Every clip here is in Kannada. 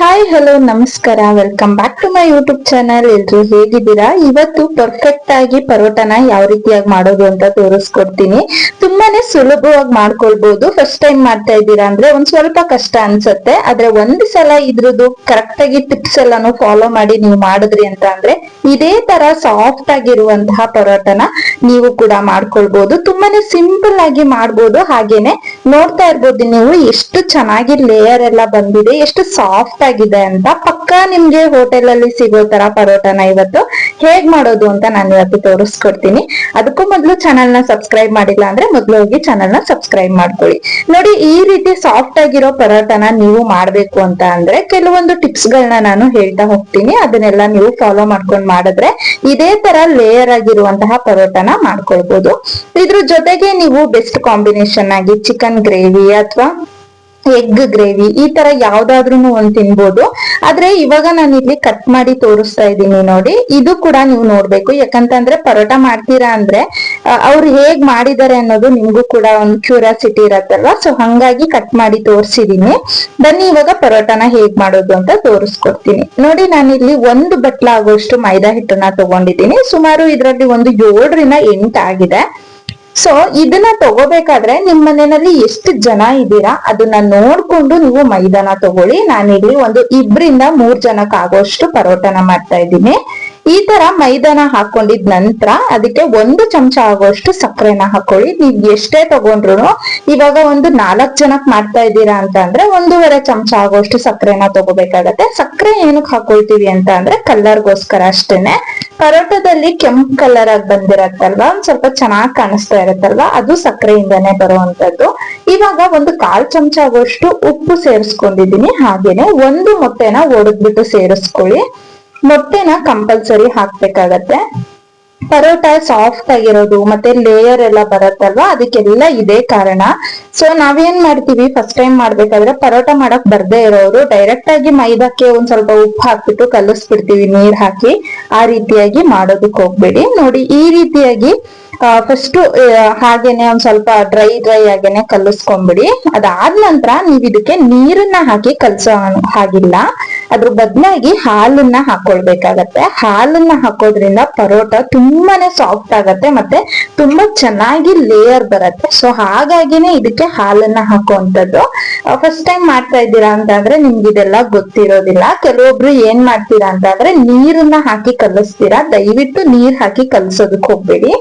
ಹಾಯ್ ಹಲೋ ನಮಸ್ಕಾರ. Welcome back to my YouTube channel ಎಲ್ರು ಹೇಗಿದ್ದೀರಾ? ಇವತ್ತು ಪರ್ಫೆಕ್ಟ್ ಆಗಿ ಪರೋಟನ ಯಾವ ರೀತಿಯಾಗಿ ಮಾಡೋದು ಅಂತ ತೋರಿಸ್ಕೊಡ್ತೀನಿ. ತುಂಬಾನೇ ಸುಲಭವಾಗಿ ಮಾಡ್ಕೊಳ್ಬಹುದು ಫಸ್ಟ್ ಟೈಮ್ ಮಾಡ್ತಾ ಇದ್ದೀರಾ ಅಂದ್ರೆ ಒಂದ್ ಸ್ವಲ್ಪ ಕಷ್ಟ ಅನ್ಸುತ್ತೆ. ಆದ್ರೆ ಒಂದ್ ಸಲ ಇದ್ರದ್ದು ಕರೆಕ್ಟ್ ಆಗಿ ಟಿಪ್ಸ್ ಎಲ್ಲಾನು ಫಾಲೋ ಮಾಡಿ ನೀವು ಮಾಡಿದ್ರಿ ಅಂತ ಅಂದ್ರೆ ಇದೇ ತರ ಸಾಫ್ಟ್ ಆಗಿರುವಂತಹ ಪರೋಟನ ನೀವು ಕೂಡ ಮಾಡ್ಕೊಳ್ಬಹುದು ತುಂಬಾನೇ ಸಿಂಪಲ್ ಆಗಿ ಮಾಡ್ಬೋದು. ಹಾಗೇನೆ ನೋಡ್ತಾ ಇರ್ಬೋದು ನೀವು ಎಷ್ಟು ಚೆನ್ನಾಗಿ ಲೇಯರ್ ಎಲ್ಲ ಬಂದಿದೆ, ಎಷ್ಟು ಸಾಫ್ಟ್ ಆಗಿದೆ ಅಂತ ಪಕ್ಕ ನಿಮ್ಗೆ ಹೋಟೆಲ್ ಅಲ್ಲಿ ಸಿಗೋ ತರ ಪರೋಟನ ಇವತ್ತು ಹೇಗ್ ಮಾಡೋದು ಅಂತ ನಾನು ಇವತ್ತು ತೋರಿಸ್ಕೊಡ್ತೀನಿ. ಅದಕ್ಕೂ ಮೊದಲು ಚಾನಲ್ನ ಸಬ್ಸ್ಕ್ರೈಬ್ ಮಾಡಿಲ್ಲ ಅಂದ್ರೆ ಮೊದಲು ಹೋಗಿ ಚಾನಲ್ನ ಸಬ್ಸ್ಕ್ರೈಬ್ ಮಾಡ್ಕೊಳ್ಳಿ. ನೋಡಿ, ಈ ರೀತಿ ಸಾಫ್ಟ್ ಆಗಿರೋ ಪರೋಟನ ನೀವು ಮಾಡ್ಬೇಕು ಅಂತ ಅಂದ್ರೆ ಕೆಲವೊಂದು ಟಿಪ್ಸ್ ಗಳನ್ನ ನಾನು ಹೇಳ್ತಾ ಹೋಗ್ತೀನಿ. ಅದನ್ನೆಲ್ಲ ನೀವು ಫಾಲೋ ಮಾಡ್ಕೊಂಡು ಮಾಡಿದ್ರೆ ಇದೇ ತರ ಲೇಯರ್ ಆಗಿರುವಂತಹ ಪರೋಟನ ಮಾಡ್ಕೊಳ್ಬಹುದು ಇದ್ರ ಜೊತೆಗೆ ನೀವು ಬೆಸ್ಟ್ ಕಾಂಬಿನೇಷನ್ ಆಗಿ ಚಿಕನ್ ಗ್ರೇವಿ ಅಥವಾ ಎಗ್ ಗ್ರೇವಿ ಈ ತರ ಯಾವ್ದಾದ್ರು ಒಂದ್ ತಿನ್ಬೋದು. ಆದ್ರೆ ಇವಾಗ ನಾನು ಇಲ್ಲಿ ಕಟ್ ಮಾಡಿ ತೋರಿಸ್ತಾ ಇದ್ದೀನಿ ನೋಡಿ. ಇದು ಕೂಡ ನೀವು ನೋಡ್ಬೇಕು. ಯಾಕಂತಂದ್ರೆ ಪರೋಟ ಮಾಡ್ತೀರಾ ಅಂದ್ರೆ ಅವ್ರು ಹೇಗ್ ಮಾಡಿದ್ದಾರೆ ಅನ್ನೋದು ನಿಮ್ಗೂ ಕೂಡ ಒಂದು ಕ್ಯೂರಿಯಾಸಿಟಿ ಇರತ್ತಲ್ವಾ? ಸೊ ಹಂಗಾಗಿ ಕಟ್ ಮಾಡಿ ತೋರಿಸಿದೀನಿ. ಬನ್ನಿ, ಇವಾಗ ಪರೋಟನ ಹೇಗ್ ಮಾಡೋದು ಅಂತ ತೋರಿಸ್ಕೊಡ್ತೀನಿ. ನೋಡಿ, ನಾನು ಇಲ್ಲಿ ಒಂದು ಬಟ್ಲ ಆಗೋಷ್ಟು ಮೈದಾ ಹಿಟ್ಟನ್ನ ತಗೊಂಡಿದ್ದೀನಿ. ಸುಮಾರು ಇದರಲ್ಲಿ ಒಂದು ಏಳರಿಂದ ಎಂಟು ಆಗಿದೆ. ಸೊ ಇದನ್ನ ತಗೋಬೇಕಾದ್ರೆ ನಿಮ್ ಮನೆಯಲ್ಲಿ ಎಷ್ಟು ಜನ ಇದ್ದೀರಾ? ಅದನ್ನ ನೋಡ್ಕೊಂಡು ನೀವು ಮೈದಾನ ತಗೊಳ್ಳಿ. ನಾನಿಲ್ಲಿ ಒಂದು ಇಬ್ರಿಂದ ಮೂರ್ ಜನಕ್ಕೆ ಆಗೋಷ್ಟು ಪರೋಟನ ಮಾಡ್ತಾ ಇದ್ದೀನಿ. ಈ ತರ ಮೈದಾನ ಹಾಕೊಂಡಿದ್ ನಂತರ ಅದಕ್ಕೆ ಒಂದು ಚಮಚ ಆಗೋಷ್ಟು ಸಕ್ಕರೆನ ಹಾಕೊಳ್ಳಿ. ನೀವ್ ಎಷ್ಟೇ ತಗೊಂಡ್ರು ಇವಾಗ ಒಂದು ನಾಲ್ಕ್ ಜನಕ್ ಮಾಡ್ತಾ ಇದ್ದೀರಾ ಅಂತ ಅಂದ್ರೆ ಒಂದೂವರೆ ಚಮಚ ಆಗೋಷ್ಟು ಸಕ್ಕರೆನ ತಗೋಬೇಕಾಗತ್ತೆ. ಸಕ್ಕರೆ ಏನಕ್ ಹಾಕೊಳ್ತೀವಿ ಅಂತ ಅಂದ್ರೆ ಕಲರ್ಗೋಸ್ಕರ ಅಷ್ಟೇನೆ. ಪರೋಟದಲ್ಲಿ ಕೆಂಪ್ ಕಲರ್ ಆಗಿ ಬಂದಿರತ್ತಲ್ವಾ? ಒಂದ್ ಸ್ವಲ್ಪ ಚೆನ್ನಾಗ್ ಕಾಣಿಸ್ತಾ ಇರತ್ತಲ್ವಾ? ಅದು ಸಕ್ಕರೆಯಿಂದನೇ ಬರುವಂತದ್ದು. ಇವಾಗ ಒಂದು ಕಾಲ್ ಚಮಚ ಆಗೋಷ್ಟು ಉಪ್ಪು ಸೇರಿಸ್ಕೊಂಡಿದೀನಿ ಹಾಗೇನೆ ಒಂದು ಮೊಟ್ಟೆನ ಒಡೆದ್ಬಿಟ್ಟು ಸೇರಿಸ್ಕೊಳ್ಳಿ. ಮೊಟ್ಟೆನ ಕಂಪಲ್ಸರಿ ಹಾಕ್ಬೇಕಾಗತ್ತೆ. ಪರೋಟ ಸಾಫ್ಟ್ ಆಗಿರೋದು, ಮತ್ತೆ ಲೇಯರ್ ಎಲ್ಲ ಬರತ್ತಲ್ವಾ? ಅದಕ್ಕೆಲ್ಲ ಇದೇ ಕಾರಣ. ಸೊ ನಾವೇನ್ ಮಾಡ್ತೀವಿ? ಫಸ್ಟ್ ಟೈಮ್ ಮಾಡ್ಬೇಕಾದ್ರೆ ಪರೋಟ ಮಾಡಕ್ ಬರ್ದೇ ಇರೋರು ಡೈರೆಕ್ಟ್ ಆಗಿ ಮೈದಾಕ್ಕೆ ಒಂದ್ ಸ್ವಲ್ಪ ಉಪ್ಪು ಹಾಕ್ಬಿಟ್ಟು ಕಲಸ್ಬಿಡ್ತೀವಿ, ನೀರ್ ಹಾಕಿ. ಆ ರೀತಿಯಾಗಿ ಮಾಡೋದಕ್ ಹೋಗ್ಬೇಡಿ. ನೋಡಿ, ಈ ರೀತಿಯಾಗಿ ಫಸ್ಟ್ ಹಾಗೇನೆ ಒಂದ್ ಸ್ವಲ್ಪ ಡ್ರೈ ಡ್ರೈ ಆಗೇನೆ ಕಲಿಸ್ಕೊಂಡ್ಬಿಡಿ. ಅದಾದ ನಂತರ ನೀವ್ ಇದಕ್ಕೆ ನೀರನ್ನ ಹಾಕಿ ಕಲ್ಸೋ ಹಾಗಿಲ್ಲ. ಅದ್ರ ಬದಲಾಗಿ ಹಾಲನ್ನ ಹಾಕೊಳ್ಬೇಕಾಗತ್ತೆ. ಹಾಲನ್ನ ಹಾಕೋದ್ರಿಂದ ಪರೋಟ ತುಂಬಾನೇ ಸಾಫ್ಟ್ ಆಗತ್ತೆ ಮತ್ತೆ ತುಂಬಾ ಚೆನ್ನಾಗಿ ಲೇಯರ್ ಬರತ್ತೆ. ಸೊ ಹಾಗಾಗಿನೇ ಇದಕ್ಕೆ ಹಾಲನ್ನ ಹಾಕುವಂತದ್ದು ಫಸ್ಟ್ ಟೈಮ್ ಮಾಡ್ತಾ ಇದ್ದೀರಾ ಅಂತಂದ್ರೆ ನಿಮ್ಗೆ ಇದೆಲ್ಲ ಗೊತ್ತಿರೋದಿಲ್ಲ. ಕೆಲವೊಬ್ರು ಏನ್ ಮಾಡ್ತೀರಾ ಅಂತಂದ್ರೆ ನೀರನ್ನ ಹಾಕಿ ಕಲಿಸ್ತೀರಾ. ದಯವಿಟ್ಟು ನೀರ್ ಹಾಕಿ ಕಲಸೋದಕ್ಕೆ ಹೋಗ್ಬೇಡಿ.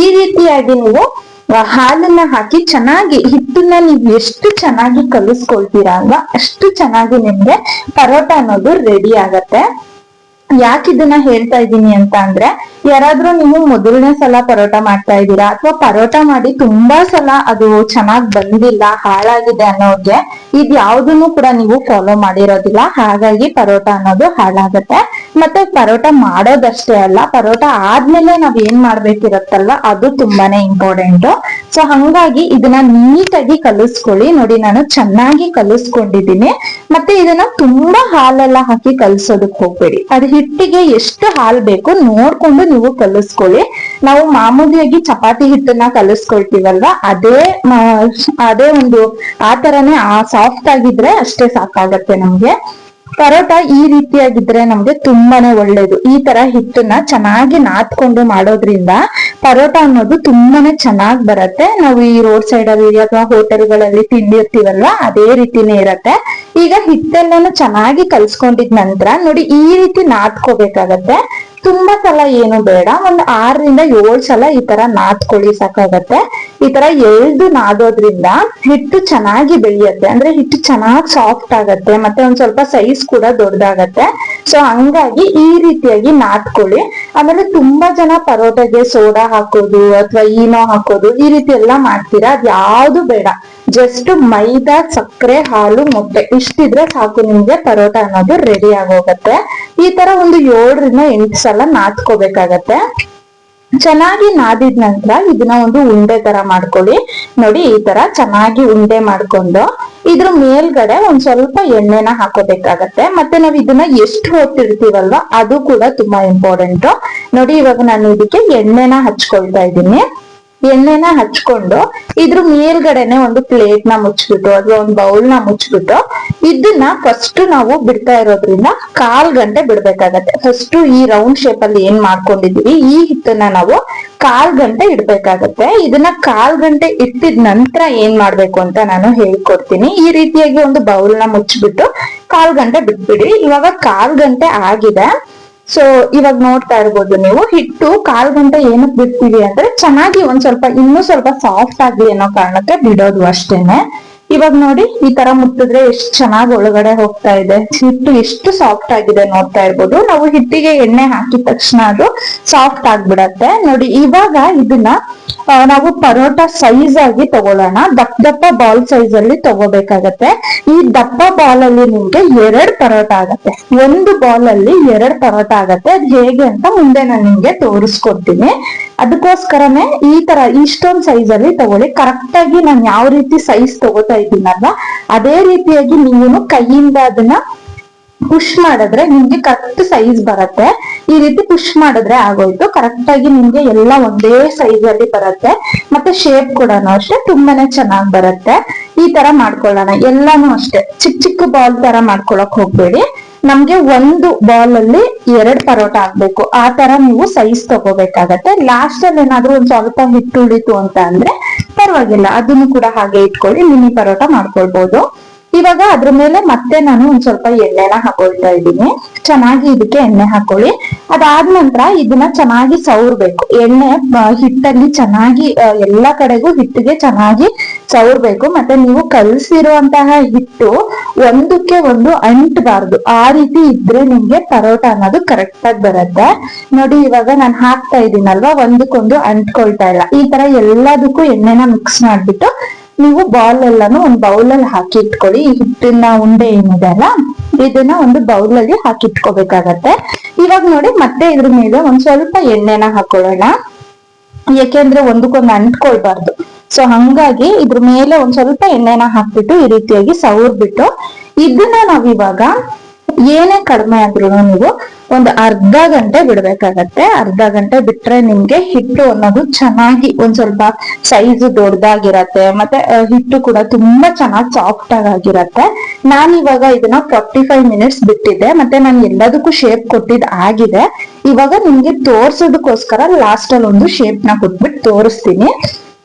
ಈ ರೀತಿಯಾಗಿ ನೀವು ಹಾಲನ್ನ ಹಾಕಿ ಚೆನ್ನಾಗಿ ಹಿಟ್ಟನ್ನ ನೀವು ಎಷ್ಟು ಚೆನ್ನಾಗಿ ಕಲಿಸ್ಕೊಳ್ತೀರಾ ಅಲ್ವಾ, ಅಷ್ಟು ಚೆನ್ನಾಗಿ ನಿಮ್ಗೆ ಪರೋಟ ಅನ್ನೋದು ರೆಡಿ ಆಗತ್ತೆ. ಯಾಕೆ ಇದನ್ನ ಹೇಳ್ತಾ ಇದ್ದೀನಿ ಅಂತ ಅಂದ್ರೆ, ಯಾರಾದ್ರೂ ನೀವು ಮೊದಲನೇ ಸಲ ಪರೋಟ ಮಾಡ್ತಾ ಇದ್ದೀರಾ ಅಥವಾ ಪರೋಟ ಮಾಡಿ ತುಂಬಾ ಸಲ ಅದು ಚೆನ್ನಾಗ್ ಬಂದಿಲ್ಲ, ಹಾಳಾಗಿದೆ ಅನ್ನೋರ್ಗೆ ಇದ್ ಯಾವ್ದನ್ನು ಕೂಡ ನೀವು ಫಾಲೋ ಮಾಡಿರೋದಿಲ್ಲ. ಹಾಗಾಗಿ ಪರೋಟ ಅನ್ನೋದು ಹಾಳಾಗತ್ತೆ. ಮತ್ತೆ ಪರೋಟ ಮಾಡೋದಷ್ಟೇ ಅಲ್ಲ, ಪರೋಟ ಆದ್ಮೇಲೆ ನಾವ್ ಏನ್ ಮಾಡ್ಬೇಕಿರತ್ತಲ್ವ, ಅದು ತುಂಬಾನೇ ಇಂಪಾರ್ಟೆಂಟ್ ಸೊ ಹಂಗಾಗಿ ಇದನ್ನ ನೀಟಾಗಿ ಕಲಿಸ್ಕೊಳ್ಳಿ. ನೋಡಿ ನಾನು ಚೆನ್ನಾಗಿ ಕಲಿಸ್ಕೊಂಡಿದ್ದೀನಿ. ಮತ್ತೆ ಇದನ್ನ ತುಂಬಾ ಹಾಲೆಲ್ಲ ಹಾಕಿ ಕಲ್ಸೋದಕ್ ಹೋಗ್ಬೇಡಿ. ಅದು ಹಿಟ್ಟಿಗೆ ಎಷ್ಟು ಹಾಲ್ ಬೇಕು ನೋಡ್ಕೊಂಡು ನೀವು ಕಲಿಸ್ಕೊಳ್ಳಿ. ನಾವು ಮಾಮೂಲಿಯಾಗಿ ಚಪಾತಿ ಹಿಟ್ಟನ್ನ ಕಲಿಸ್ಕೊಳ್ತೀವಲ್ವಾ? ಅದೇ ಅದೇ ಒಂದು ಆ ತರನೇ ಆ ಸಾಫ್ಟ್ ಆಗಿದ್ರೆ ಅಷ್ಟೇ ಸಾಕಾಗತ್ತೆ ನಮ್ಗೆ. ಪರೋಟ ಈ ರೀತಿಯಾಗಿದ್ರೆ ನಮ್ಗೆ ತುಂಬಾನೇ ಒಳ್ಳೇದು. ಈ ತರ ಹಿಟ್ಟನ್ನ ಚೆನ್ನಾಗಿ ನಾದ್ಕೊಂಡು ಮಾಡೋದ್ರಿಂದ ಪರೋಟ ಅನ್ನೋದು ತುಂಬಾನೇ ಚೆನ್ನಾಗ್ ಬರತ್ತೆ. ನಾವು ಈ ರೋಡ್ ಸೈಡ್ ಅಲ್ಲಿ ಅಥವಾ ಹೋಟೆಲ್ಗಳಲ್ಲಿ ತಿಂದಿರ್ತೀವಲ್ವ ಅದೇ ರೀತಿನೇ ಇರತ್ತೆ. ಈಗ ಹಿಟ್ಟೆಲ್ಲಾನು ಚೆನ್ನಾಗಿ ಕಲ್ಸ್ಕೊಂಡಿದ್ ನಂತರ ನೋಡಿ ಈ ರೀತಿ ನಾತ್ಕೋಬೇಕಾಗತ್ತೆ ತುಂಬಾ ಸಲ ಏನು ಬೇಡ, ಒಂದ್ ಆರರಿಂದ ಏಳು ಸಲ ಈ ತರ ನಾದ್ಕೊಳ್ಳಿ ಸಾಕಾಗತ್ತೆ. ಈ ತರ ಎಳ್ದು ನಾದೋದ್ರಿಂದ ಹಿಟ್ಟು ಚೆನ್ನಾಗಿ ಬೆಳೆಯತ್ತೆ. ಅಂದ್ರೆ ಹಿಟ್ಟು ಚೆನ್ನಾಗ್ ಸಾಫ್ಟ್ ಆಗತ್ತೆ, ಮತ್ತೆ ಒಂದ್ ಸ್ವಲ್ಪ ಸೈಜ್ ಕೂಡ ದೊಡ್ಡದಾಗತ್ತೆ. ಸೊ ಹಂಗಾಗಿ ಈ ರೀತಿಯಾಗಿ ನಾದ್ಕೊಳ್ಳಿ ಆಮೇಲೆ ತುಂಬಾ ಜನ ಪರೋಟಗೆ ಸೋಡಾ ಹಾಕೋದು ಅಥವಾ ಈನೋ ಹಾಕೋದು, ಈ ರೀತಿ ಎಲ್ಲಾ ಮಾಡ್ತೀರಾ? ಅದ್ ಯಾವ್ದು ಬೇಡ. ಜಸ್ಟ್ ಮೈದಾ, ಸಕ್ಕರೆ, ಹಾಲು, ಮೊಟ್ಟೆ, ಇಷ್ಟಿದ್ರೆ ಸಾಕು ನಿಮ್ಗೆ ಪರೋಟ ಅನ್ನೋದು ರೆಡಿ ಆಗೋಗತ್ತೆ. ಈ ತರ ಒಂದು ಏಳರಿಂದ ಎಂಟು ಸಲ ನಾದ್ಕೋಬೇಕಾಗತ್ತೆ. ಚೆನ್ನಾಗಿ ನಾದಿದ ನಂತರ ಇದನ್ನ ಒಂದು ಉಂಡೆ ತರ ಮಾಡ್ಕೊಳ್ಳಿ. ನೋಡಿ, ಈ ತರ ಚೆನ್ನಾಗಿ ಉಂಡೆ ಮಾಡ್ಕೊಂಡು ಇದ್ರ ಮೇಲ್ಗಡೆ ಒಂದ್ ಸ್ವಲ್ಪ ಎಣ್ಣೆನ ಹಾಕೋಬೇಕಾಗತ್ತೆ. ಮತ್ತೆ ನಾವ್ ಇದನ್ನ ಎಷ್ಟು ಹೊತ್ತಿರ್ತೀವಲ್ವಾ, ಅದು ಕೂಡ ತುಂಬಾ ಇಂಪಾರ್ಟೆಂಟ್ ನೋಡಿ, ಇವಾಗ ನಾನು ಇದಕ್ಕೆ ಎಣ್ಣೆನ ಹಚ್ಕೊಳ್ತಾ ಇದ್ದೀನಿ. ಎಣ್ಣೆನ ಹಚ್ಕೊಂಡು ಇದ್ರ ಮೇಲ್ಗಡೆನೆ ಒಂದು ಪ್ಲೇಟ್ನ ಮುಚ್ಬಿಟ್ಟು ಅಥವಾ ಒಂದು ಬೌಲ್ನ ಮುಚ್ಬಿಟ್ಟು ಇದನ್ನ ಫಸ್ಟ್ ನಾವು ಬಿಡ್ತಾ ಇರೋದ್ರಿಂದ ಕಾಲ್ ಗಂಟೆ ಬಿಡ್ಬೇಕಾಗತ್ತೆ. ಫಸ್ಟ್ ಈ ರೌಂಡ್ ಶೇಪ್ ಅಲ್ಲಿ ಏನ್ ಮಾಡ್ಕೊಂಡಿದೀವಿ ಈ ಹಿಟ್ಟನ್ನ ನಾವು ಕಾಲ್ ಗಂಟೆ ಇಡ್ಬೇಕಾಗತ್ತೆ. ಇದನ್ನ ಕಾಲ್ ಗಂಟೆ ಇಟ್ಟಿದ ನಂತರ ಏನ್ ಮಾಡ್ಬೇಕು ಅಂತ ನಾನು ಹೇಳ್ಕೊಡ್ತೀನಿ. ಈ ರೀತಿಯಾಗಿ ಒಂದು ಬೌಲ್ನ ಮುಚ್ಚಿಬಿಟ್ಟು ಕಾಲ್ ಗಂಟೆ ಬಿಟ್ಬಿಡಿ. ಇವಾಗ ಕಾಲ್ ಗಂಟೆ ಆಗಿದೆ. ಸೊ ಇವಾಗ ನೋಡ್ತಾ ಇರ್ಬೋದು ನೀವು, ಹಿಟ್ಟು ಕಾಲ್ ಗಂಟೆ ಏನಕ್ ಬಿಡ್ತೀವಿ ಅಂದ್ರೆ ಚೆನ್ನಾಗಿ ಒಂದ್ ಸ್ವಲ್ಪ, ಇನ್ನೂ ಸ್ವಲ್ಪ ಸಾಫ್ಟ್ ಆಗ್ಲಿ ಅನ್ನೋ ಕಾರಣಕ್ಕೆ ಬಿಡೋದು ಅಷ್ಟೇನೆ. ಇವಾಗ ನೋಡಿ ಈ ತರ ಮುಟ್ಟಿದ್ರೆ ಎಷ್ಟು ಚೆನ್ನಾಗಿ ಒಳಗಡೆ ಹೋಗ್ತಾ ಇದೆ. ಹಿಟ್ಟು ಎಷ್ಟು ಸಾಫ್ಟ್ ಆಗಿದೆ ನೋಡ್ತಾ ಇರ್ಬೋದು. ನಾವು ಹಿಟ್ಟಿಗೆ ಎಣ್ಣೆ ಹಾಕಿದ ತಕ್ಷಣ ಅದು ಸಾಫ್ಟ್ ಆಗ್ಬಿಡತ್ತೆ. ನೋಡಿ, ಇವಾಗ ಇದನ್ನ ನಾವು ಪರೋಟ ಸೈಜ್ ಆಗಿ ತಗೊಳ್ಳೋಣ. ದಪ್ಪ ದಪ್ಪ ಬಾಲ್ ಸೈಜ್ ಅಲ್ಲಿ ತಗೋಬೇಕಾಗತ್ತೆ. ಈ ದಪ್ಪ ಬಾಲ್ ಅಲ್ಲಿ ನಿಮ್ಗೆ ಎರಡ್ ಪರೋಟ ಆಗತ್ತೆ. ಒಂದು ಬಾಲ್ ಅಲ್ಲಿ ಎರಡ್ ಪರೋಟ ಆಗತ್ತೆ. ಅದ್ ಹೇಗೆ ಅಂತ ಮುಂದೆ ನಾನು ನಿಮ್ಗೆ ತೋರಿಸ್ಕೊಡ್ತೀನಿ. ಅದಕ್ಕೋಸ್ಕರನೇ ಈ ತರ ಇಷ್ಟೊಂದ್ ಸೈಜ್ ಅಲ್ಲಿ ತಗೊಳ್ಳಿ. ಕರೆಕ್ಟ್ ಆಗಿ ನಾನು ಯಾವ ರೀತಿ ಸೈಜ್ ತಗೋತಾ ಇದ್ದೀನಲ್ವಾ ಅದೇ ರೀತಿಯಾಗಿ ನೀವು ಕೈಯಿಂದ ಅದನ್ನ ಪುಷ್ ಮಾಡಿದ್ರೆ ನಿಮ್ಗೆ ಕರೆಕ್ಟ್ ಸೈಜ್ ಬರುತ್ತೆ. ಈ ರೀತಿ ಪುಷ್ ಮಾಡಿದ್ರೆ ಆಗೋಯ್ತು. ಕರೆಕ್ಟ್ ಆಗಿ ನಿಮ್ಗೆ ಎಲ್ಲ ಒಂದೇ ಸೈಜ್ ಅಲ್ಲಿ ಬರುತ್ತೆ. ಮತ್ತೆ ಶೇಪ್ ಕೂಡ ಅಷ್ಟೇ ತುಂಬಾನೇ ಚೆನ್ನಾಗ್ ಬರುತ್ತೆ. ಈ ತರ ಮಾಡ್ಕೊಳ್ಳೋಣ. ಎಲ್ಲಾನು ಅಷ್ಟೇ. ಚಿಕ್ಕ ಚಿಕ್ಕ ಬಾಲ್ ತರ ಮಾಡ್ಕೊಳಕ್ ಹೋಗ್ಬೇಡಿ. ನಮ್ಗೆ ಒಂದು ಬಾಲ್ ಅಲ್ಲಿ ಎರಡ್ ಪರೋಟ ಆಗ್ಬೇಕು. ಆ ತರ ನೀವು ಸೈಜ್ ತಗೋಬೇಕಾಗತ್ತೆ. ಲಾಸ್ಟ್ ಅಲ್ಲಿ ಏನಾದ್ರೂ ಒಂದ್ ಸ್ವಲ್ಪ ಹಿಟ್ಟು ಉಳಿತು ಅಂತ ಅಂದ್ರೆ ಪರವಾಗಿಲ್ಲ. ಅದನ್ನು ಕೂಡ ಹಾಗೆ ಇಟ್ಕೊಳ್ಳಿ ಮಿನಿ ಪರೋಟ ಮಾಡ್ಕೊಳ್ಬಹುದು ಇವಾಗ ಅದ್ರ ಮೇಲೆ ಮತ್ತೆ ನಾನು ಒಂದ್ ಸ್ವಲ್ಪ ಎಣ್ಣೆನ ಹಾಕೊಳ್ತಾ ಇದ್ದೀನಿ. ಚೆನ್ನಾಗಿ ಇದಕ್ಕೆ ಎಣ್ಣೆ ಹಾಕೊಳ್ಳಿ. ಅದಾದ ನಂತರ ಇದನ್ನ ಚೆನ್ನಾಗಿ ಸವರ್ಬೇಕು. ಎಣ್ಣೆ ಹಿಟ್ಟಲ್ಲಿ ಚೆನ್ನಾಗಿ ಎಲ್ಲಾ ಕಡೆಗೂ ಹಿಟ್ಟಿಗೆ ಚೆನ್ನಾಗಿ ಸವರ್ಬೇಕು. ಮತ್ತೆ ನೀವು ಕಲ್ಸಿರುವಂತಹ ಹಿಟ್ಟು ಒಂದಕ್ಕೆ ಒಂದು ಅಂಟಬಾರ್ದು. ಆ ರೀತಿ ಇದ್ರೆ ನಿಮ್ಗೆ ಪರೋಟ ಅನ್ನೋದು ಕರೆಕ್ಟ್ ಆಗಿ ಬರುತ್ತೆ. ನೋಡಿ, ಇವಾಗ ನಾನು ಹಾಕ್ತಾ ಇದ್ದೀನಲ್ವಾ ಒಂದಕ್ಕೊಂದು ಅಂಟ್ಕೊಳ್ತಾ ಇಲ್ಲ. ಈ ತರ ಎಲ್ಲದಕ್ಕೂ ಎಣ್ಣೆನ ಮಿಕ್ಸ್ ಮಾಡ್ಬಿಟ್ಟು ನೀವು ಬಾಲ್ ಎಲ್ಲಾನು ಒಂದು ಬೌಲ್ ಅಲ್ಲಿ ಹಾಕಿ ಇಟ್ಕೊಳ್ಳಿ. ಈ ಹಿಟ್ಟಿನ ಉಂಡೆ ಏನಿದೆ ಅಲ್ಲ ಇದನ್ನ ಒಂದು ಬೌಲ್ ಅಲ್ಲಿ ಹಾಕಿ ಇಟ್ಕೋಬೇಕಾಗತ್ತೆ. ಇವಾಗ ನೋಡಿ ಮತ್ತೆ ಇದ್ರ ಮೇಲೆ ಒಂದ್ ಸ್ವಲ್ಪ ಎಣ್ಣೆನ ಹಾಕೊಳ್ಳೋಣ. ಯಾಕೆಂದ್ರೆ ಒಂದಕ್ಕೊಂದು ಅಂಟ್ಕೊಳ್ಬಾರ್ದು. ಸೊ ಹಂಗಾಗಿ ಇದ್ರ ಮೇಲೆ ಒಂದ್ ಸ್ವಲ್ಪ ಎಣ್ಣೆನ ಹಾಕ್ಬಿಟ್ಟು ಈ ರೀತಿಯಾಗಿ ಸವರ್ಬಿಟ್ಟು ಇದನ್ನ ನಾವಿವಾಗ ಏನೇ ಕಡಿಮೆ ಆದ್ರೂ ನೀವು ಒಂದು ಅರ್ಧ ಗಂಟೆ ಬಿಡ್ಬೇಕಾಗತ್ತೆ. ಅರ್ಧ ಗಂಟೆ ಬಿಟ್ರೆ ನಿಮ್ಗೆ ಹಿಟ್ಟು ಅನ್ನೋದು ಚೆನ್ನಾಗಿ ಒಂದ್ ಸ್ವಲ್ಪ ಸೈಜ್ ದೊಡ್ಡದಾಗಿರತ್ತೆ. ಮತ್ತೆ ಹಿಟ್ಟು ಕೂಡ ತುಂಬಾ ಚೆನ್ನಾಗಿ ಸಾಫ್ಟ್ ಆಗಿರತ್ತೆ ನಾನ್ ಇವಾಗ ಇದನ್ನ ಫಾರ್ಟಿ ಫೈವ್ ಮಿನಿಟ್ಸ್ ಬಿಟ್ಟಿದ್ದೆ. ಮತ್ತೆ ನಾನು ಎಲ್ಲದಕ್ಕೂ ಶೇಪ್ ಕೊಟ್ಟಿದ್ ಆಗಿದೆ. ಇವಾಗ ನಿಮ್ಗೆ ತೋರ್ಸೋದಕ್ಕೋಸ್ಕರ ಲಾಸ್ಟ್ ಅಲ್ಲಿ ಒಂದು ಶೇಪ್ನ ಕೊಟ್ಬಿಟ್ಟು ತೋರಿಸ್ತೀನಿ.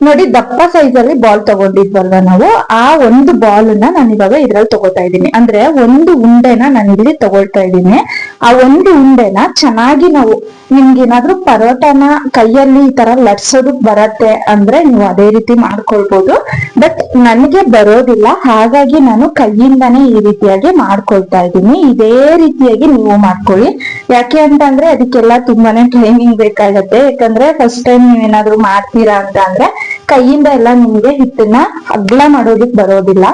ನೋಡಿ ದಪ್ಪ ಸೈಜ್ ಅಲ್ಲಿ ಬಾಲ್ ತಗೊಂಡಿದ್ವಲ್ವ ನಾವು? ಆ ಒಂದು ಬಾಲ್ನ ನಾನು ಇವಾಗ ಇದ್ರಲ್ಲಿ ತಗೋತಾ ಇದ್ದೀನಿ. ಅಂದ್ರೆ ಒಂದು ಉಂಡೆನ ನಾನು ಇಲ್ಲಿ ತಗೊಳ್ತಾ ಇದ್ದೀನಿ. ಆ ಒಂದು ಉಂಡೆನ ಚೆನ್ನಾಗಿ ನಾವು ನಿಮ್ಗೆ ಏನಾದ್ರೂ ಪರೋಟನ ಕೈಯಲ್ಲಿ ಈ ತರ ಲಟ್ಸೋದಕ್ ಬರತ್ತೆ ಅಂದ್ರೆ ನೀವು ಅದೇ ರೀತಿ ಮಾಡ್ಕೊಳ್ಬಹುದು ಬಟ್ ನನಗೆ ಬರೋದಿಲ್ಲ. ಹಾಗಾಗಿ ನಾನು ಕೈಯಿಂದಾನೇ ಈ ರೀತಿಯಾಗಿ ಮಾಡ್ಕೊಳ್ತಾ ಇದ್ದೀನಿ. ಇದೇ ರೀತಿಯಾಗಿ ನೀವು ಮಾಡ್ಕೊಳ್ಳಿ. ಯಾಕೆ ಅಂತಂದ್ರೆ ಅದಕ್ಕೆಲ್ಲ ತುಂಬಾನೇ ಟ್ರೈನಿಂಗ್ ಬೇಕಾಗತ್ತೆ. ಯಾಕಂದ್ರೆ ಫಸ್ಟ್ ಟೈಮ್ ನೀವೇನಾದ್ರೂ ಮಾಡ್ತೀರಾ ಅಂತ ಅಂದ್ರೆ ಕೈಯಿಂದ ಎಲ್ಲ ನಿಮ್ಗೆ ಹಿಟ್ಟನ್ನ ಅಗ್ಲ ಮಾಡೋದಕ್ ಬರೋದಿಲ್ಲ.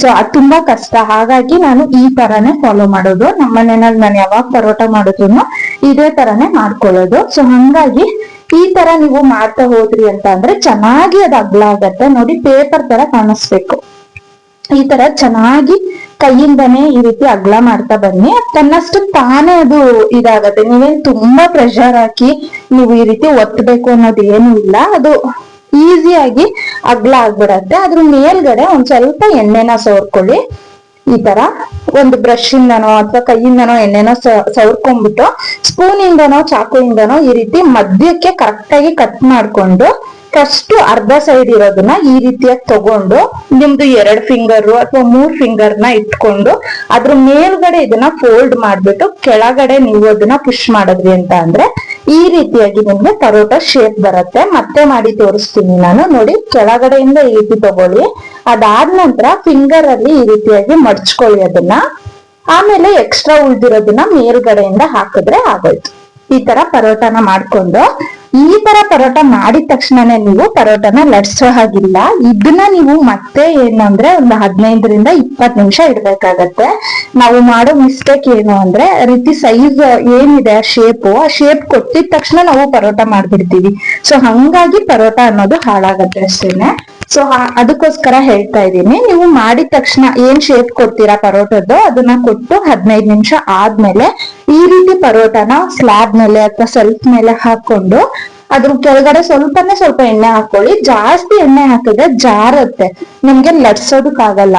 ಸೊ ಅದ್ ತುಂಬಾ ಕಷ್ಟ. ಹಾಗಾಗಿ ನಾನು ಈ ತರಾನೇ ಫಾಲೋ ಮಾಡೋದು. ನಮ್ಮ ನಾನು ಯಾವಾಗ ಪರೋಟ ಮಾಡಿದ್ರು ಇದೇ ತರಾನೇ ಮಾಡ್ಕೊಳ್ಳೋದು. ಸೊ ಹಂಗಾಗಿ ಈ ತರ ನೀವು ಮಾಡ್ತಾ ಹೋದ್ರಿ ಅಂತ ಅಂದ್ರೆ ಚೆನ್ನಾಗಿ ಅದು ಅಗ್ಲ ಆಗತ್ತೆ. ನೋಡಿ ಪೇಪರ್ ತರ ಕಾಣಿಸ್ಬೇಕು. ಈ ತರ ಚೆನ್ನಾಗಿ ಕೈಯಿಂದನೇ ಈ ರೀತಿ ಅಗ್ಲ ಮಾಡ್ತಾ ಬನ್ನಿ. ತನ್ನಷ್ಟು ತಾನೇ ಅದು ಇದಾಗತ್ತೆ. ನೀವೇನ್ ತುಂಬಾ ಪ್ರೆಷರ್ ಹಾಕಿ ನೀವು ಈ ರೀತಿ ಒತ್ತಬೇಕು ಅನ್ನೋದು ಏನು ಇಲ್ಲ. ಅದು ಈಸಿಯಾಗಿ ಅಗ್ಲ ಆಗ್ಬಿಡತ್ತೆ. ಅದ್ರ ಮೇಲ್ಗಡೆ ಒಂದ್ ಸ್ವಲ್ಪ ಎಣ್ಣೆನ ಸವರ್ಕೊಳ್ಳಿ. ಈ ತರ ಒಂದು ಬ್ರಷ್ ಇಂದನೋ ಅಥವಾ ಕೈಯಿಂದನೋ ಎಣ್ಣೆನ ಸವರ್ಕೊಂಡ್ಬಿಟ್ಟು ಸ್ಪೂನ್ ಇಂದನೋ ಚಾಕು ಇಂದನೋ ಈ ರೀತಿ ಮಧ್ಯಕ್ಕೆ ಕರೆಕ್ಟ್ ಆಗಿ ಕಟ್ ಮಾಡ್ಕೊಂಡು ಫಸ್ಟ್ ಅರ್ಧ ಸೈಡ್ ಇರೋದನ್ನ ಈ ರೀತಿಯಾಗಿ ತಗೊಂಡು ನಿಮ್ದು ಎರಡ್ ಫಿಂಗರ್ ಅಥವಾ ಮೂರ್ ಫಿಂಗರ್ನ ಇಟ್ಕೊಂಡು ಅದ್ರ ಮೇಲ್ಗಡೆ ಇದನ್ನ ಫೋಲ್ಡ್ ಮಾಡ್ಬಿಟ್ಟು ಕೆಳಗಡೆ ನೀವು ಅದನ್ನ ಪುಷ್ ಮಾಡಿದ್ರಿ ಅಂತ ಅಂದ್ರೆ ಈ ರೀತಿಯಾಗಿ ನಿಮ್ಗೆ ಪರೋಟ ಶೇಪ್ ಬರುತ್ತೆ. ಮತ್ತೆ ಮಾಡಿ ತೋರಿಸ್ತೀನಿ ನಾನು. ನೋಡಿ, ಕೆಳಗಡೆಯಿಂದ ಈ ರೀತಿ ತಗೊಳ್ಳಿ. ಅದಾದ ನಂತರ ಫಿಂಗರ್ ಅಲ್ಲಿ ಈ ರೀತಿಯಾಗಿ ಮಡ್ಚ್ಕೊಳ್ಳಿ ಅದನ್ನ. ಆಮೇಲೆ ಎಕ್ಸ್ಟ್ರಾ ಉಳ್ದಿರೋದನ್ನ ಮೇಲ್ಗಡೆಯಿಂದ ಹಾಕಿದ್ರೆ ಆಗೋಯ್ತು. ಈ ತರ ಪರೋಟನ ಮಾಡ್ಕೊಂಡು ಈ ತರ ಪರೋಟ ಮಾಡಿದ ತಕ್ಷಣನೇ ನೀವು ಪರೋಟನ ಲಟ್ಸೋ ಹಾಗಿಲ್ಲ. ಇದನ್ನ ನೀವು ಮತ್ತೆ ಏನಂದ್ರೆ ಒಂದು ಹದಿನೈದರಿಂದ ಇಪ್ಪತ್ ನಿಮಿಷ ಇಡ್ಬೇಕಾಗತ್ತೆ. ನಾವು ಮಾಡೋ ಮಿಸ್ಟೇಕ್ ಏನು ಅಂದ್ರೆ ರೀತಿ ಸೈಜ್ ಏನಿದೆ ಆ ಶೇಪು ಆ ಶೇಪ್ ಕೊಟ್ಟಿದ ತಕ್ಷಣ ನಾವು ಪರೋಟ ಮಾಡ್ಬಿಡ್ತೀವಿ. ಸೊ ಹಂಗಾಗಿ ಪರೋಟ ಅನ್ನೋದು ಹಾಳಾಗತ್ತೆ ಅಷ್ಟೇನೆ. ಸೊ ಅದಕ್ಕೋಸ್ಕರ ಹೇಳ್ತಾ ಇದ್ದೀನಿ. ನೀವು ಮಾಡಿದ ತಕ್ಷಣ ಏನ್ ಶೇಪ್ ಕೊಡ್ತೀರಾ ಪರೋಟದ್ದು? ಅದನ್ನ ಕೊಟ್ಟು ಹದಿನೈದು ನಿಮಿಷ ಆದ್ಮೇಲೆ ಈ ರೀತಿ ಪರೋಟನ ಸ್ಲಾಬ್ ಮೇಲೆ ಅಥವಾ ಸೆಲ್ಫ್ ಮೇಲೆ ಹಾಕೊಂಡು ಅದ್ರ ಕೆಳಗಡೆ ಸ್ವಲ್ಪನೇ ಸ್ವಲ್ಪ ಎಣ್ಣೆ ಹಾಕೊಳ್ಳಿ. ಜಾಸ್ತಿ ಎಣ್ಣೆ ಹಾಕಿದ್ರೆ ಜಾರತ್ತೆ. ನಿಮ್ಗೆ ಲಟ್ಸೋದಕ್ಕಾಗಲ್ಲ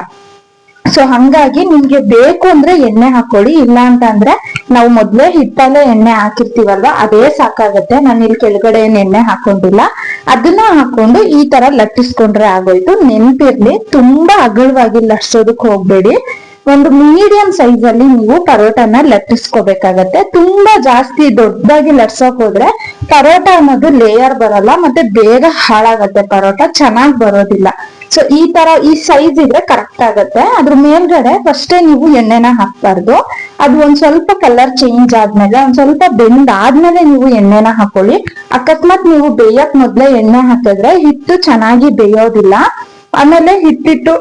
ಸೊ ಹಂಗಾಗಿ ನಿಮ್ಗೆ ಬೇಕು ಅಂದ್ರೆ ಎಣ್ಣೆ ಹಾಕೊಳ್ಳಿ ಇಲ್ಲ ಅಂತ ಅಂದ್ರೆ ನಾವು ಮೊದ್ಲೇ ಹಿಟ್ಟಲ್ಲೇ ಎಣ್ಣೆ ಹಾಕಿರ್ತೀವಲ್ವ, ಅದೇ ಸಾಕಾಗತ್ತೆ. ನಾನು ಇಲ್ಲಿ ಕೆಳಗಡೆ ಏನ್ ಎಣ್ಣೆ ಹಾಕೊಂಡಿಲ್ಲ. ಅದನ್ನ ಹಾಕೊಂಡು ಈ ತರ ಲಟ್ಟಿಸ್ಕೊಂಡ್ರೆ ಆಗೋಯ್ತು. ನೆನ್ಪಿರ್ಲಿ, ತುಂಬಾ ಅಗಲವಾಗಿ ಲಟ್ಸೋದಕ್ ಹೋಗ್ಬೇಡಿ. ಒಂದು ಮೀಡಿಯಂ ಸೈಜ್ ಅಲ್ಲಿ ನೀವು ಪರೋಟನ ಲಟ್ಟಿಸ್ಕೋಬೇಕಾಗತ್ತೆ. ತುಂಬಾ ಜಾಸ್ತಿ ದೊಡ್ಡದಾಗಿ ಲಟ್ಸಕ್ ಹೋದ್ರೆ ಪರೋಟ ಅನ್ನೋದು ಲೇಯರ್ ಬರಲ್ಲ, ಮತ್ತೆ ಬೇಗ ಹಾಳಾಗತ್ತೆ ಪರೋಟ. ಚೆನ್ನಾಗ್ ಬರೋದಿಲ್ಲ. ಸೊ ಈ ತರ ಈ ಸೈಜ್ ಇದ್ರೆ ಕರೆಕ್ಟ್ ಆಗತ್ತೆ. ಅದ್ರ ಮೇಲ್ಗಡೆ ಫಸ್ಟೇ ನೀವು ಎಣ್ಣೆನ ಹಾಕ್ಬಾರ್ದು. ಅದು ಒಂದ್ ಸ್ವಲ್ಪ ಕಲರ್ ಚೇಂಜ್ ಆದ್ಮೇಲೆ, ಒಂದ್ ಸ್ವಲ್ಪ ಬೆಂದ್ ಆದ್ಮೇಲೆ ನೀವು ಎಣ್ಣೆನ ಹಾಕೊಳ್ಳಿ. ಅಕಸ್ಮಾತ್ ನೀವು ಬೇಯಕ್ ಮೊದ್ಲೇ ಎಣ್ಣೆ ಹಾಕಿದ್ರೆ ಹಿಟ್ಟು ಚೆನ್ನಾಗಿ ಬೇಯೋದಿಲ್ಲ. ಆಮೇಲೆ ಹಿಟ್ಟಿಟ್ಟು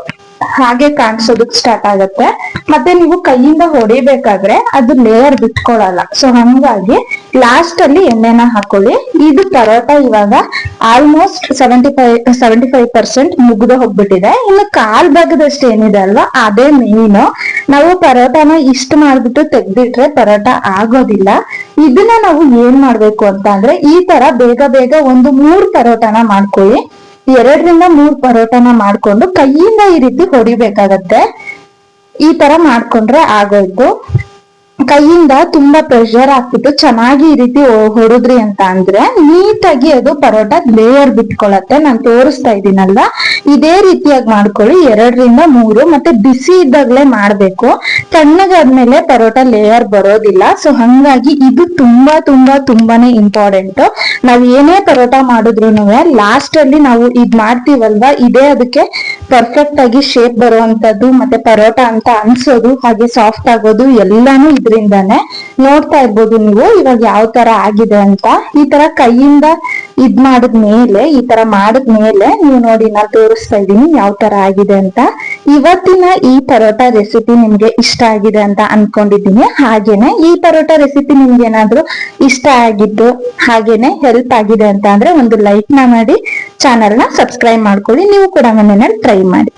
ಹಾಗೆ ಕಾಣಿಸೋದಕ್ ಸ್ಟಾರ್ಟ್ ಆಗತ್ತೆ. ಮತ್ತೆ ನೀವು ಕೈಯಿಂದ ಹೊಡಿಬೇಕಾದ್ರೆ ಅದು ಲೇಯರ್ ಬಿಟ್ಕೊಳಲ್ಲ. ಸೊ ಹಂಗಾಗಿ ಲಾಸ್ಟ್ ಅಲ್ಲಿ ಎಣ್ಣೆನ ಹಾಕೊಳ್ಳಿ. ಇದು ಪರೋಟ ಇವಾಗ almost seventy five seventy five percent ಮುಗ್ದು ಹೋಗ್ಬಿಟ್ಟಿದೆ. ಇನ್ನು ಕಾಲ್ ಭಾಗದಷ್ಟು ಏನಿದೆ ಅಲ್ವಾ? ಅದೇ ಮೇನ್ ನಾವು ಪರೋಟಾನ ಇಷ್ಟು ಮಾಡ್ಬಿಟ್ಟು ತೆಗ್ದಿಟ್ರೆ ಪರೋಟ ಆಗೋದಿಲ್ಲ. ಇದನ್ನ ನಾವು ಏನ್ ಮಾಡ್ಬೇಕು ಅಂತ ಅಂದ್ರೆ ಈ ತರ ಬೇಗ ಬೇಗ ಒಂದು ಮೂರ್ ಪರೋಟಾನ ಮಾಡ್ಕೊಳ್ಳಿ. ಎರಡರಿಂದ ಮೂರ್ ಪರೋಟಾನ ಮಾಡ್ಕೊಂಡು ಕೈಯಿಂದ ಈ ರೀತಿ ಹೊಡಿಬೇಕಾಗತ್ತೆ. ಈ ತರ ಮಾಡ್ಕೊಂಡ್ರೆ ಆಗೋಯ್ತು. ಕೈಯಿಂದ ತುಂಬಾ ಪ್ರೆಷರ್ ಹಾಕ್ಬಿಟ್ಟು ಚೆನ್ನಾಗಿ ಈ ರೀತಿ ಹೊಡೆದ್ರಿ ಅಂತ ಅಂದ್ರೆ ನೀಟಾಗಿ ಅದು ಪರೋಟ ಲೇಯರ್ ಬಿಟ್ಕೊಳತ್ತೆ. ನಾನು ತೋರಿಸ್ತಾ ಇದ್ದೀನಲ್ವಾ? ಇದೇ ರೀತಿಯಾಗಿ ಮಾಡ್ಕೊಳ್ಳಿ. ಎರಡರಿಂದ ಮೂರು ಮತ್ತೆ ಬಿಸಿ ಇದ್ದಾಗ್ಲೇ ಮಾಡ್ಬೇಕು. ತಣ್ಣಗಾದ್ಮೇಲೆ ಪರೋಟ ಲೇಯರ್ ಬರೋದಿಲ್ಲ. ಸೊ ಹಂಗಾಗಿ ಇದು ತುಂಬಾ ತುಂಬಾ, ತುಂಬಾನೇ ಇಂಪಾರ್ಟೆಂಟ್ ನಾವ್ ಏನೇ ಪರೋಟ ಮಾಡಿದ್ರು ಲಾಸ್ಟ್ ಅಲ್ಲಿ ನಾವು ಇದ್ ಮಾಡ್ತೀವಲ್ವಾ? ಇದೇ ಅದಕ್ಕೆ ಪರ್ಫೆಕ್ಟ್ ಆಗಿ ಶೇಪ್ ಬರುವಂತದ್ದು ಮತ್ತೆ ಪರೋಟ ಅಂತ ಅನ್ಸೋದು, ಹಾಗೆ ಸಾಫ್ಟ್ ಆಗೋದು ಎಲ್ಲಾನು ಇದ್ರಿಂದಾನೆ ನೋಡ್ತಾ ಇರ್ಬೋದು ನೀವು ಇವಾಗ ಯಾವ ತರ ಆಗಿದೆ ಅಂತ. ಈ ತರ ಕೈಯಿಂದ ಇದ್ ಮಾಡಿದ್ಮೇಲೆ ಈ ತರ ಮಾಡಿದ್ಮೇಲೆ ನೀವು ನೋಡಿ ನಾನು ತೋರಿಸ್ತಾ ಇದ್ದೀನಿ ಯಾವ ತರ ಆಗಿದೆ ಅಂತ. ಇವತ್ತಿನ ಈ ಪರೋಟ ರೆಸಿಪಿ ನಿಮ್ಗೆ ಇಷ್ಟ ಆಗಿದೆ ಅಂತ ಅನ್ಕೊಂಡಿದ್ದೀನಿ. ಹಾಗೇನೆ ಈ ಪರೋಟ ರೆಸಿಪಿ ನಿಮ್ಗೆ ಏನಾದ್ರು ಇಷ್ಟ ಆಗಿದ್ದು, ಹಾಗೇನೆ ಹೆಲ್ಪ್ ಆಗಿದೆ ಅಂತ ಅಂದ್ರೆ ಒಂದು ಲೈಕ್ನ ಮಾಡಿ. ಚಾನೆಲ್ನ ಸಬ್ಸ್ಕ್ರೈಬ್ ಮಾಡ್ಕೊಳ್ಳಿ ನೀವು ಕೂಡ ಮನೆಯಲ್ಲಿ ಟ್ರೈ ಮಾಡಿ.